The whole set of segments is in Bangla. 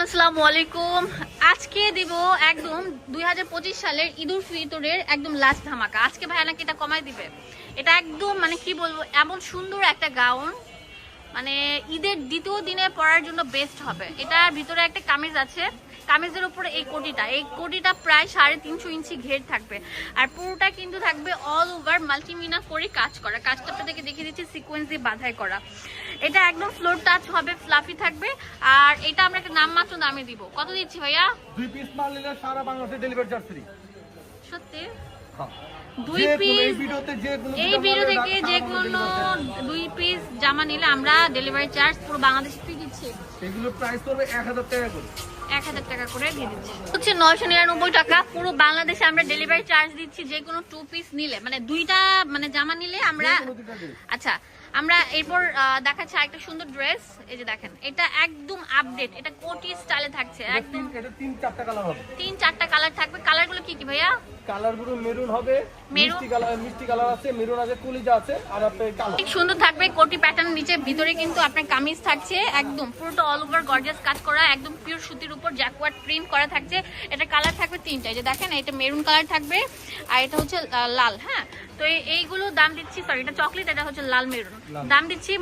আসসালামু আলাইকুম। আজকে দিব একদম দুই হাজার পঁচিশ সালের ঈদুল ফিতরের একদম লাস্ট ধামাকা। আজকে ভাইয়া নাকি এটা কমাই দিবে? এটা একদম মানে কি বলব, এমন সুন্দর একটা গাউন মানে ঈদের দ্বিতীয় দিনে পরার জন্য বেস্ট হবে। এটার ভিতরে একটা কামিজ আছে। কামিজের উপরে এই কোটিটা। এই কোটিটা প্রায় সাড়ে তিনশো ইঞ্চি ঘের থাকবে। আর পুরোটা কিন্তু থাকবে অল ওভার মাল্টিমিনা করে কাজ করা। কাজটা আপনাদেরকে দেখিয়ে দিচ্ছি সিকোয়েন্স বাধাই করা। এটা একদম ফ্লোর টাচ হবে ফ্লাফি থাকবে। আর এটা আমরা একটা নামমাত্র দামে দিব। কত দিচ্ছি ভাইয়া? দুই পিস মাল নিলে সারা বাংলাদেশে ডেলিভারি চার্জ ফ্রি সত্যি? হ্যাঁ। দুই পিস এই ভিডিও থেকে যে কোনো। দুই পিস জামা নিলে আমরা ডেলিভারি চার্জ পুরো বাংলাদেশ ফ্রি দিচ্ছি। এগুলোর প্রাইস এক হাজার টাকা করে। টাকা করে দিয়ে দিচ্ছি। হচ্ছে নয়শো নিরানব্বই টাকা। পুরো বাংলাদেশে আমরা ডেলিভারি চার্জ দিচ্ছি যে কোনো টু পিস নিলে। মানে দুইটা মানে জামা নিলে আমরা। আচ্ছা আমরা এরপর দেখাচ্ছি একটা সুন্দর ড্রেস এই যে দেখেন এটা একদম আপডেট এটা কোটি স্টাইলে থাকছে একদম এটা তিন চারটা কালার হবে। তিন চারটা কালার থাকবে। কালারগুলো কি কি ভাইয়া? কালারগুলো মেরুন হবে মিষ্টি কালার মিষ্টি কালার আছে মেরুন আছে কলিজা আছে আর আপনার কালো অনেক সুন্দর থাকবে কোটি প্যাটার্ন নিচে ভিতরে কিন্তু আপনার কামিজ থাকছে একদম পুরোটা অল ওভার গর্জিয়াস কাজ করা একদম পিওর সুতির উপর জ্যাকওয়ার্ড প্রিন্ট করা থাকছে। এটা কালার থাকবে তিনটা এই যে দেখেন এটা মেরুন কালার থাকবে। আর এটা হচ্ছে লাল হ্যাঁ? তো এইগুলো দাম দিচ্ছি সরি এটা চকলেট এটা হচ্ছে লাল মেরুন। দাম দিচ্ছি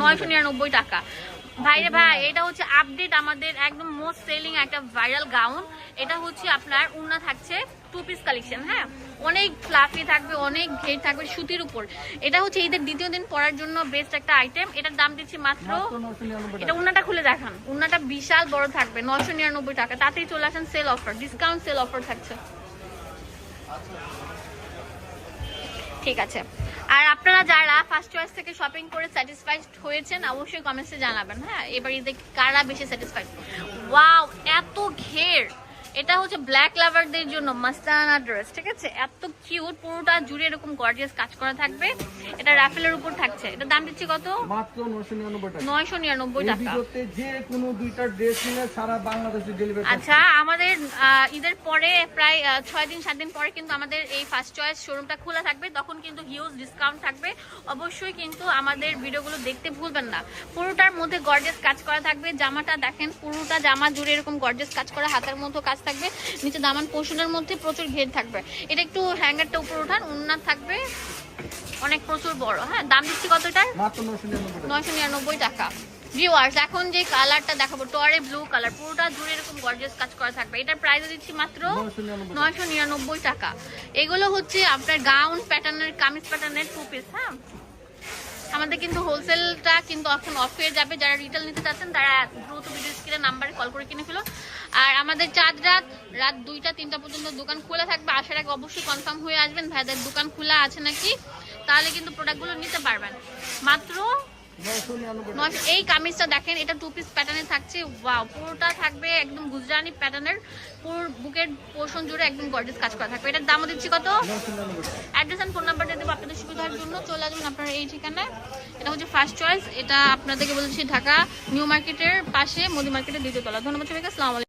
নয়শো নিরানব্বই টাকা। টাকা। ভাইরে ভাই এটা হচ্ছে আপডেট আমাদের একদম মোস্ট সেলিং একটা ভাইরাল গাউন এটা হচ্ছে আপনার উন্না থাকছে টু পিস কালেকশন হ্যাঁ? অনেক ফ্লাফি থাকবে অনেক ঘের থাকবে সুতির উপর। এটা হচ্ছে ঈদের দ্বিতীয় দিন পরার জন্য বেস্ট একটা আইটেম এটার দাম দিচ্ছি মাত্র এটা। উন্নাটা খুলে দেখান। উন্নাটা বিশাল বড় থাকবে নয়শো নিরানব্বই টাকা। তাতেই চলে আসেন sale offer discount sale offer থাকছে। ঠিক আছে। আর আপনারা যারা ফার্স্ট চয়েস থেকে শপিং করে স্যাটিসফাইড হয়েছেন, অবশ্যই কমেন্টসে জানাবেন হ্যাঁ? এবার ঈদে কারা বেশি স্যাটিসফাইড ওয়াও এত ঘের! এটা হচ্ছে ব্ল্যাক লাভারদের জন্য মাস্তানা ড্রেস ঠিক আছে? এত কিউট পুরোটা জুড়ে এরকম গর্জিয়াস কাজ করা থাকবে। এটা রাফেলের উপর থাকছে। এটা দাম দিচ্ছি কত? মাত্র নয়শো নিরানব্বই টাকা। নয়শো নিরানব্বই এই টাকা। ভিডিওতে যে কোনো দুইটা ড্রেস সারা বাংলাদেশে ডেলিভারি আচ্ছা আমাদের ঈদের পরে প্রায় আহ, ছয় দিন সাত দিন পরে কিন্তু আমাদের এই ফার্স্ট চয়েস শোরুমটা খোলা থাকবে। তখন কিন্তু হিউজ ডিসকাউন্ট থাকবে। অবশ্যই কিন্তু আমাদের ভিডিওগুলো দেখতে ভুলবেন না। পুরোটার মধ্যে গর্জেস কাজ করা থাকবে। জামাটা দেখেন পুরোটা জামা জুড়ে এরকম গর্জেস কাজ করা হাতের মধ্যে কাজ থাকবে নিচে দামান পোষণের মধ্যে প্রচুর ঘের থাকবে। এটা একটু হ্যাঙ্গারটা উপর ওঠান উন্নার থাকবে। অনেক প্রচুর বড় হ্যাঁ দাম দিচ্ছি কত এটার? নয়শো নিরানব্বই টাকা। ভিউয়ার্স এখন যে কালারটা দেখাবো টরে ব্লু কালার পুরোটা জুড়ে এরকম গর্জিয়াস কাজ করা থাকবে। এটার প্রাইস দিচ্ছি মাত্র নয়শো নিরানব্বই টাকা। এগুলো হচ্ছে আপনার গাউন প্যাটার্নের কামিজ প্যাটার্নের টু পিস হ্যাঁ? আমাদের কিন্তু হোলসেলটা কিন্তু এখন অফ হয়ে যাবে। যারা রিটেল নিতে চাচ্ছেন তারা দ্রুত ভিডিও স্ক্রিনে নাম্বারে কল করে কিনে ফেলো। আর আমাদের চাঁদ রাত রাত দুইটা, তিনটা পর্যন্ত দোকান খোলা থাকবে। আসার আগে অবশ্যই কনফার্ম হয়ে আসবেন, ভাইদের দোকান খোলা আছে নাকি? তাহলে কিন্তু প্রোডাক্টগুলো নিতে পারবেন। মাত্র এই কামিজটা দেখেন, এটা টু পিস প্যাটার্নে থাকছে। ওয়াও পুরোটা থাকবে একদম গুজরানি প্যাটার্নের পুরো বুকের পোর্শন জুড়ে একদম গর্জিয়াস কাজ করা থাকবে। এটার দামও দিচ্ছি কত। অ্যাড্রেস অ্যান্ড ফোন নাম্বার দিয়ে দেবো আপনাদের সুবিধার জন্য। চলে আসবেন আপনারা এই ঠিকানায়। এটা হচ্ছে ফার্স্ট চয়েস এটা আপনাদেরকে বলছি ঢাকা নিউ মার্কেটের পাশে মোদি মার্কেটের দ্বিতীয় তলা। ধন্যবাদ সবাইকে, আসসালামু আলাইকুম।